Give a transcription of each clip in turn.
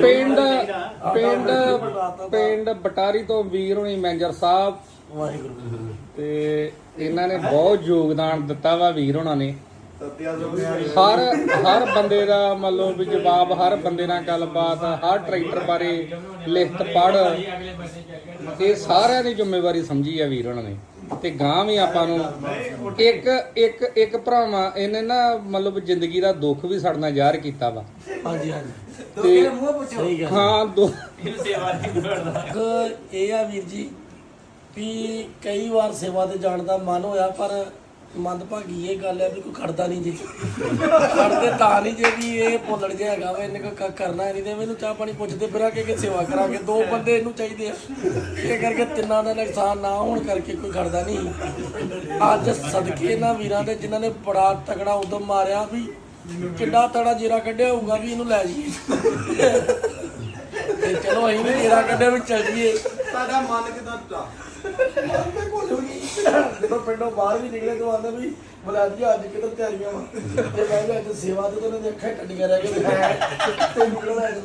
ਪਿੰਡ ਪਿੰਡ ਪਿੰਡ ਬਟਾਰੀ ਤੋਂ ਵੀਰ ਹੋਣੀ ਮੈਨੇਜਰ ਸਾਹਿਬ। ਵਾਹਿਗੁਰੂ ਤੇ ਇਹਨਾਂ ਨੇ ਬਹੁਤ ਯੋਗਦਾਨ ਦਿੱਤਾ ਵਾ ਵੀਰ ਹੋਣਾ ਨੇ। ਹਰ ਹਰ ਬੰਦੇ ਦਾ ਮਤਲਬ ਵੀ ਜਵਾਬ, ਹਰ ਬੰਦੇ ਨਾਲ ਗੱਲਬਾਤ, ਹਰ ਟਰੈਕਟਰ ਬਾਰੇ ਲਿਖਤ ਪੜ ਇਹ ਸਾਰਿਆਂ ਦੀ ਜ਼ਿੰਮੇਵਾਰੀ ਸਮਝੀ ਆ ਵੀਰ ਹੋਣਾ ਨੇ। ਤੇ ਗਾਂ ਵੀ ਆਪਾਂ ਨੂੰ ਇੱਕ ਇੱਕ ਇੱਕ ਭਰਾਵਾਂ ਇਹਨੇ ਨਾ ਮਤਲਬ ਜ਼ਿੰਦਗੀ ਦਾ ਦੁੱਖ ਵੀ ਸਾਡੇ ਨਾਲ ਜ਼ਾਹਰ ਕੀਤਾ ਵਾ। ਹਾਂਜੀ ਹਾਂਜੀ। ਤੇ ਸਹੀ ਗੱਲ। ਹਾਂ ਦੋ ਇਹ ਆ ਵੀਰ ਜੀ ਵੀ ਕਈ ਵਾਰ ਸੇਵਾ ਤੇ ਜਾਣ ਦਾ ਮਨ ਹੋਇਆ ਪਰ ਮੰਦਭਾਗੀ ਇਹ ਗੱਲ ਹੈ ਵੀ ਕੋਈ ਖੜਦਾ ਨਹੀਂ ਜੀ। ਖੜਦੇ ਤਾਂ ਨਹੀਂ ਜੇ ਵੀ ਇਹ ਭੁੱਲੜ ਜਿਹਾ ਹੈਗਾ ਵਾ, ਇਹਨੇ ਕੋਈ ਕਰਨਾ ਨਹੀਂ ਤੇ ਮੈਨੂੰ ਚਾਹ ਪਾਣੀ ਪੁੱਛਦੇ ਫਿਰਾਂ ਕਿ ਕਿ ਸੇਵਾ ਕਰਾਂਗੇ। ਦੋ ਬੰਦੇ ਇਹਨੂੰ ਚਾਹੀਦੇ ਆ। ਇਹ ਕਰਕੇ ਤਿੰਨਾਂ ਦਾ ਨੁਕਸਾਨ ਨਾ ਹੋਣ ਕਰਕੇ ਕੋਈ ਖੜਦਾ ਨਹੀਂ। ਅੱਜ ਸਦਕੇ ਇਹਨਾਂ ਵੀਰਾਂ ਦੇ ਜਿਨ੍ਹਾਂ ਨੇ ਬੜਾ ਤਗੜਾ ਉਦਮ ਮਾਰਿਆ ਵੀ ਕਿੱਡਾ ਤੜਾ ਜੇਰਾ ਕੱਢਿਆ ਹੋਊਗਾ ਵੀ ਇਹਨੂੰ ਲੈ ਜਾਈਏ। ਤੇ ਚਲੋ ਅਸੀਂ ਵੀ ਜੀਰਾ ਕੱਢਿਆ ਵੀ ਚੱਲ ਜੀਏ ਸਾਡਾ ਮਨ ਕਿਦਾਂ ਟੁੱਟਾ? ਜਦੋਂ ਪਿੰਡੋਂ ਬਾਹਰ ਵੀ ਨਿਕਲੇ ਤੋਂ ਆਂਦੇ ਵੀ ਬੁਲਾਦ ਅੱਜ ਕਿੱਧਰ ਤਿਆਰੀਆਂ ਵਾ? ਤੇ ਮੈਂ ਵੀ ਅੱਜ ਸੇਵਾ ਤੇ ਉਹਨਾਂ ਦੀਆਂ ਅੱਖਾਂ ਟੱਡੀਆਂ ਰਹਿ ਗਈਆਂ ਤੇ ਨਿਕਲਦਾ ਅੱਜ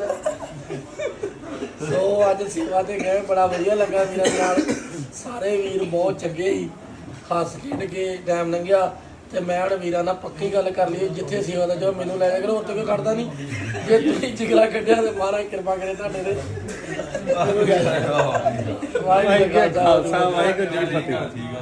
ਸੋ ਅੱਜ ਸੇਵਾ ਤੇ ਗਏ, ਬੜਾ ਵਧੀਆ ਲੱਗਾ ਵੀਰਾਂ ਨਾਲ ਸਾਰੇ ਵੀਰ ਬਹੁਤ ਚੰਗੇ ਸੀ। ਹੱਸ ਖੇਡ ਕੇ ਟਾਈਮ ਲੰਘਿਆ। ਤੇ ਮੈਂ ਹੁਣ ਵੀਰਾਂ ਨਾਲ ਪੱਕੀ ਗੱਲ ਕਰ ਲਈ, ਜਿੱਥੇ ਸੇਵਾ ਦਾ ਜੋ ਮੈਨੂੰ ਲੈ ਜਾ ਕਰੋ, ਉੱਥੇ ਕੋਈ ਖੜਦਾ ਨਹੀਂ। ਜੇ ਤੁਸੀਂ ਜਿਗਰਾ ਕੱਢਿਆ ਤੇ ਮਹਾਰਾਜ ਕਿਰਪਾ ਕਰੇ ਤੁਹਾਡੇ ਤੇ। ਵਾਹਿਗੁਰੂ ਜੀ ਕਾ ਖਾਲਸਾ, ਵਾਹਿਗੁਰੂ ਜੀ ਕੀ ਫਤਿਹ।